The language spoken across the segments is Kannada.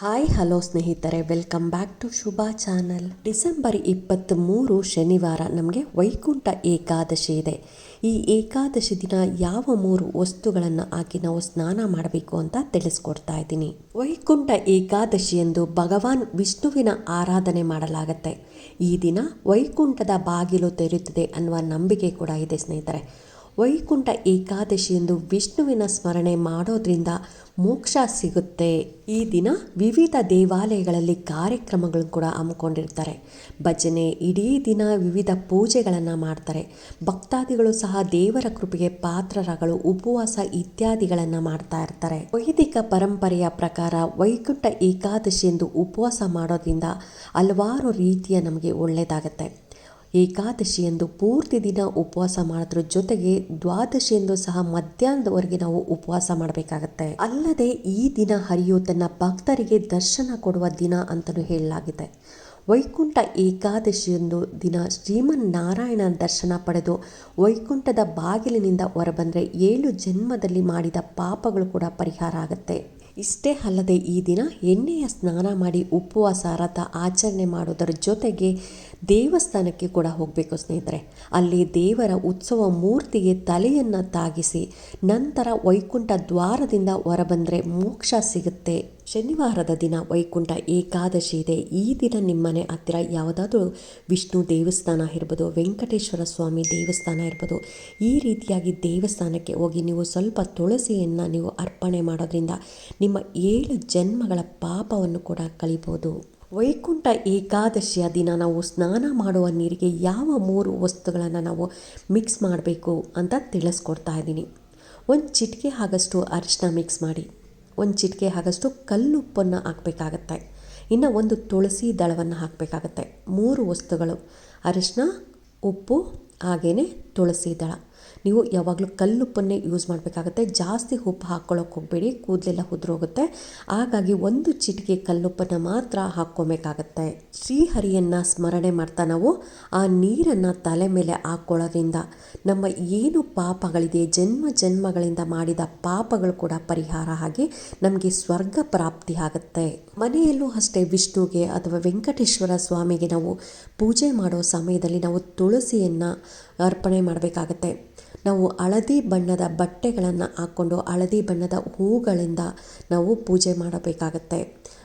ಹಾಯ್, ಹಲೋ ಸ್ನೇಹಿತರೆ. Welcome back to Shubha channel December ಇಪ್ಪತ್ತ್ಮೂರು ಶನಿವಾರ ನಮಗೆ ವೈಕುಂಠ ಏಕಾದಶಿ ಇದೆ. ಈ ಏಕಾದಶಿ ದಿನ ಯಾವ ಮೂರು ವಸ್ತುಗಳನ್ನು ಹಾಕಿ ನಾವು ಸ್ನಾನ ಮಾಡಬೇಕು ಅಂತ ತಿಳಿಸ್ಕೊಡ್ತಾ ಇದ್ದೀನಿ. ವೈಕುಂಠ ಏಕಾದಶಿ ಎಂದು ಭಗವಾನ್ ವಿಷ್ಣುವಿನ ಆರಾಧನೆ ಮಾಡಲಾಗತ್ತೆ. ಈ ದಿನ ವೈಕುಂಠದ ಬಾಗಿಲು ತೆರೆಯುತ್ತದೆ ಅನ್ನುವ ನಂಬಿಕೆ ಕೂಡ ಇದೆ ಸ್ನೇಹಿತರೆ. ವೈಕುಂಠ ಏಕಾದಶಿ ಎಂದು ವಿಷ್ಣುವಿನ ಸ್ಮರಣೆ ಮಾಡೋದ್ರಿಂದ ಮೋಕ್ಷ ಸಿಗುತ್ತೆ. ಈ ದಿನ ವಿವಿಧ ದೇವಾಲಯಗಳಲ್ಲಿ ಕಾರ್ಯಕ್ರಮಗಳು ಕೂಡ ಹಮ್ಮಿಕೊಂಡಿರ್ತಾರೆ. ಭಜನೆ, ಇಡೀ ದಿನ ವಿವಿಧ ಪೂಜೆಗಳನ್ನು ಮಾಡ್ತಾರೆ. ಭಕ್ತಾದಿಗಳು ಸಹ ದೇವರ ಕೃಪೆಗೆ ಪಾತ್ರರಾಗಲು ಉಪವಾಸ ಇತ್ಯಾದಿಗಳನ್ನು ಮಾಡ್ತಾ ಇರ್ತಾರೆ. ವೈದಿಕ ಪರಂಪರೆಯ ಪ್ರಕಾರ ವೈಕುಂಠ ಏಕಾದಶಿ ಎಂದು ಉಪವಾಸ ಮಾಡೋದ್ರಿಂದ ಹಲವಾರು ರೀತಿಯ ನಮಗೆ ಒಳ್ಳೆಯದಾಗತ್ತೆ ಏಕಾದಶಿಯಂದು ಪೂರ್ತಿ ದಿನ ಉಪವಾಸ ಮಾಡೋದ್ರ ಜೊತೆಗೆ ದ್ವಾದಶಿಯಂದು ಸಹ ಮಧ್ಯಾಹ್ನದವರೆಗೆ ನಾವು ಉಪವಾಸ ಮಾಡಬೇಕಾಗತ್ತೆ. ಅಲ್ಲದೆ ಈ ದಿನ ಹರಿಯೋ ತನ್ನ ಭಕ್ತರಿಗೆ ದರ್ಶನ ಕೊಡುವ ದಿನ ಅಂತಲೂ ಹೇಳಲಾಗಿದೆ. ವೈಕುಂಠ ಏಕಾದಶಿಯೊಂದು ದಿನ ಶ್ರೀಮನ್ ನಾರಾಯಣ ದರ್ಶನ ಪಡೆದು ವೈಕುಂಠದ ಬಾಗಿಲಿನಿಂದ ಹೊರಬಂದರೆ ಏಳು ಜನ್ಮದಲ್ಲಿ ಮಾಡಿದ ಪಾಪಗಳು ಕೂಡ ಪರಿಹಾರ ಆಗುತ್ತೆ. ಇಷ್ಟೇ ಅಲ್ಲದೆ ಈ ದಿನ ಎಣ್ಣೆಯ ಸ್ನಾನ ಮಾಡಿ ಉಪವಾಸ, ರಥ ಆಚರಣೆ ಮಾಡೋದರ ಜೊತೆಗೆ ದೇವಸ್ಥಾನಕ್ಕೆ ಕೂಡ ಹೋಗಬೇಕು ಸ್ನೇಹಿತರೆ. ಅಲ್ಲಿ ದೇವರ ಉತ್ಸವ ಮೂರ್ತಿಗೆ ತಲೆಯನ್ನು ತಾಗಿಸಿ ನಂತರ ವೈಕುಂಠ ದ್ವಾರದಿಂದ ಹೊರಬಂದರೆ ಮೋಕ್ಷ ಸಿಗುತ್ತೆ. ಶನಿವಾರದ ದಿನ ವೈಕುಂಠ ಏಕಾದಶಿ ಇದೆ. ಈ ದಿನ ನಿಮ್ಮನೆ ಹತ್ತಿರ ಯಾವುದಾದ್ರೂ ವಿಷ್ಣು ದೇವಸ್ಥಾನ ಇರ್ಬೋದು, ವೆಂಕಟೇಶ್ವರ ಸ್ವಾಮಿ ದೇವಸ್ಥಾನ ಇರ್ಬೋದು, ಈ ರೀತಿಯಾಗಿ ದೇವಸ್ಥಾನಕ್ಕೆ ಹೋಗಿ ನೀವು ಸ್ವಲ್ಪ ತುಳಸಿಯನ್ನು ನೀವು ಅರ್ಪಣೆ ಮಾಡೋದ್ರಿಂದ ನಿಮ್ಮ ಏಳು ಜನ್ಮಗಳ ಪಾಪವನ್ನು ಕೂಡ ಕಳಿಬೋದು ವೈಕುಂಠ ಏಕಾದಶಿಯ ದಿನ ನಾವು ಸ್ನಾನ ಮಾಡುವ ನೀರಿಗೆ ಯಾವ ಮೂರು ವಸ್ತುಗಳನ್ನು ನಾವು ಮಿಕ್ಸ್ ಮಾಡಬೇಕು ಅಂತ ತಿಳಿಸ್ಕೊಡ್ತಾ ಇದ್ದೀನಿ. ಒಂದು ಚಿಟಿಕೆ ಆಗಷ್ಟು ಅರಿಶಿನ ಮಿಕ್ಸ್ ಮಾಡಿ, ಒಂದು ಚಿಟಿಕೆ ಆಗಷ್ಟು ಕಲ್ಲುಪ್ಪನ್ನು ಹಾಕಬೇಕಾಗತ್ತೆ. ಇನ್ನು ಒಂದು ತುಳಸಿ ದಳವನ್ನು ಹಾಕಬೇಕಾಗತ್ತೆ. ಮೂರು ವಸ್ತುಗಳು ಅರಿಶಿನ ಉಪ್ಪು ಹಾಗೆಯೇ ತುಳಸಿ ದಳ. ನೀವು ಯಾವಾಗಲೂ ಕಲ್ಲುಪ್ಪನ್ನೇ ಯೂಸ್ ಮಾಡಬೇಕಾಗತ್ತೆ. ಜಾಸ್ತಿ ಉಪ್ಪು ಹಾಕ್ಕೊಳ್ಳೋಕೆ ಹೋಗಬೇಡಿ, ಕೂದಲೆಲ್ಲ ಉದುರೋಗುತ್ತೆ. ಹಾಗಾಗಿ ಒಂದು ಚಿಟಿಕೆ ಕಲ್ಲುಪ್ಪನ್ನು ಮಾತ್ರ ಹಾಕ್ಕೊಬೇಕಾಗತ್ತೆ. ಶ್ರೀಹರಿಯನ್ನು ಸ್ಮರಣೆ ಮಾಡ್ತಾ ನಾವು ಆ ನೀರನ್ನು ತಲೆ ಮೇಲೆ ಹಾಕ್ಕೊಳ್ಳೋದ್ರಿಂದ ನಮ್ಮ ಏನು ಪಾಪಗಳಿದೆ, ಜನ್ಮ ಜನ್ಮಗಳಿಂದ ಮಾಡಿದ ಪಾಪಗಳು ಕೂಡ ಪರಿಹಾರ ಆಗಿ ನಮಗೆ ಸ್ವರ್ಗ ಪ್ರಾಪ್ತಿ ಆಗುತ್ತೆ. ಮನೆಯಲ್ಲೂ ಅಷ್ಟೇ ವಿಷ್ಣುಗೆ ಅಥವಾ ವೆಂಕಟೇಶ್ವರ ಸ್ವಾಮಿಗೆ ನಾವು ಪೂಜೆ ಮಾಡೋ ಸಮಯದಲ್ಲಿ ನಾವು ತುಳಸಿಯನ್ನು ಅರ್ಪಣೆ ಮಾಡಬೇಕಾಗತ್ತೆ. ನಾವು ಹಳದಿ ಬಣ್ಣದ ಬಟ್ಟೆಗಳನ್ನು ಹಾಕ್ಕೊಂಡು ಹಳದಿ ಬಣ್ಣದ ಹೂಗಳಿಂದ ನಾವು ಪೂಜೆ ಮಾಡಬೇಕಾಗತ್ತೆ.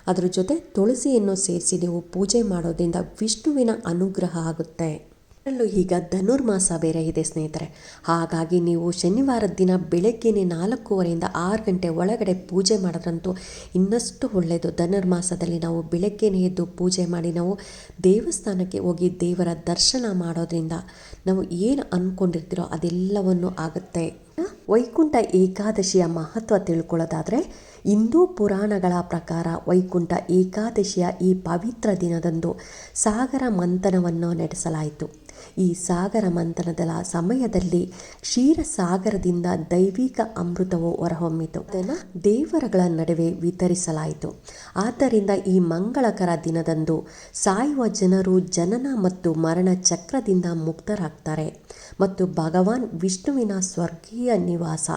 ಅದರ ಜೊತೆ ತುಳಸಿಯನ್ನು ಸೇರಿಸಿ ನೀವು ಪೂಜೆ ಮಾಡೋದ್ರಿಂದ ವಿಷ್ಣುವಿನ ಅನುಗ್ರಹ ಆಗುತ್ತೆ. ಅದರಲ್ಲೂ ಈಗ ಧನುರ್ಮಾಸ ಬೇರೆ ಇದೆ, ಸ್ನೇಹಿತರೆ. ಹಾಗಾಗಿ ನೀವು ಶನಿವಾರದ ದಿನ ಬೆಳಗ್ಗೆನೆ ನಾಲ್ಕೂವರೆಯಿಂದ ಆರು ಗಂಟೆ ಒಳಗಡೆ ಪೂಜೆ ಮಾಡೋದ್ರಂತೂ ಇನ್ನಷ್ಟು ಒಳ್ಳೆಯದು. ಧನುರ್ಮಾಸದಲ್ಲಿ ನಾವು ಬೆಳಗ್ಗೆನೇ ಎದ್ದು ಪೂಜೆ ಮಾಡಿ, ನಾವು ದೇವಸ್ಥಾನಕ್ಕೆ ಹೋಗಿ ದೇವರ ದರ್ಶನ ಮಾಡೋದ್ರಿಂದ ನಾವು ಏನು ಅಂದ್ಕೊಂಡಿರ್ತೀರೋ ಅದೆಲ್ಲವನ್ನು ಆಗುತ್ತೆ. ವೈಕುಂಠ ಏಕಾದಶಿಯ ಮಹತ್ವ ತಿಳ್ಕೊಳ್ಳೋದಾದರೆ, ಹಿಂದೂ ಪುರಾಣಗಳ ಪ್ರಕಾರ ವೈಕುಂಠ ಏಕಾದಶಿಯ ಈ ಪವಿತ್ರ ದಿನದಂದು ಸಾಗರ ಮಂಥನವನ್ನು ನಡೆಸಲಾಯಿತು. ಈ ಸಾಗರ ಮಂಥನದ ಸಮಯದಲ್ಲಿ ಕ್ಷೀರಸಾಗರದಿಂದ ದೈವಿಕ ಅಮೃತವು ಹೊರಹೊಮ್ಮಿತು. ಅದನ್ನು ದೇವರಗಳ ನಡುವೆ ವಿತರಿಸಲಾಯಿತು. ಆದ್ದರಿಂದ ಈ ಮಂಗಳಕರ ದಿನದಂದು ಸಾಯುವ ಜನರು ಜನನ ಮತ್ತು ಮರಣ ಚಕ್ರದಿಂದ ಮುಕ್ತರಾಗ್ತಾರೆ. ಮತ್ತು ಭಗವಾನ್ ವಿಷ್ಣುವಿನ ಸ್ವರ್ಗೀಯ ನಿವಾಸ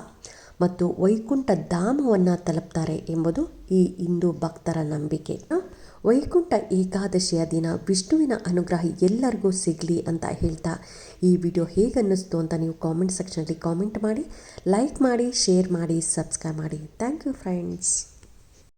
ಮತ್ತು ವೈಕುಂಠ ಧಾಮವನ್ನು ತಲುಪ್ತಾರೆ ಎಂಬುದು ಈ ಹಿಂದೂ ಭಕ್ತರ ನಂಬಿಕೆ. ವೈಕುಂಠ ಏಕಾದಶಿಯ ದಿನ ವಿಷ್ಣುವಿನ ಅನುಗ್ರಹ ಎಲ್ಲರಿಗೂ ಸಿಗಲಿ ಅಂತ ಹೇಳ್ತಾ ಈ ವಿಡಿಯೋ ಹೇಗೆ ಅನ್ನಿಸ್ತು ಅಂತ ನೀವು ಕಾಮೆಂಟ್ ಸೆಕ್ಷನಲ್ಲಿ ಕಾಮೆಂಟ್ ಮಾಡಿ ಲೈಕ್ ಮಾಡಿ ಶೇರ್ ಮಾಡಿ ಸಬ್ಸ್ಕ್ರೈಬ್ ಮಾಡಿ. Thank you friends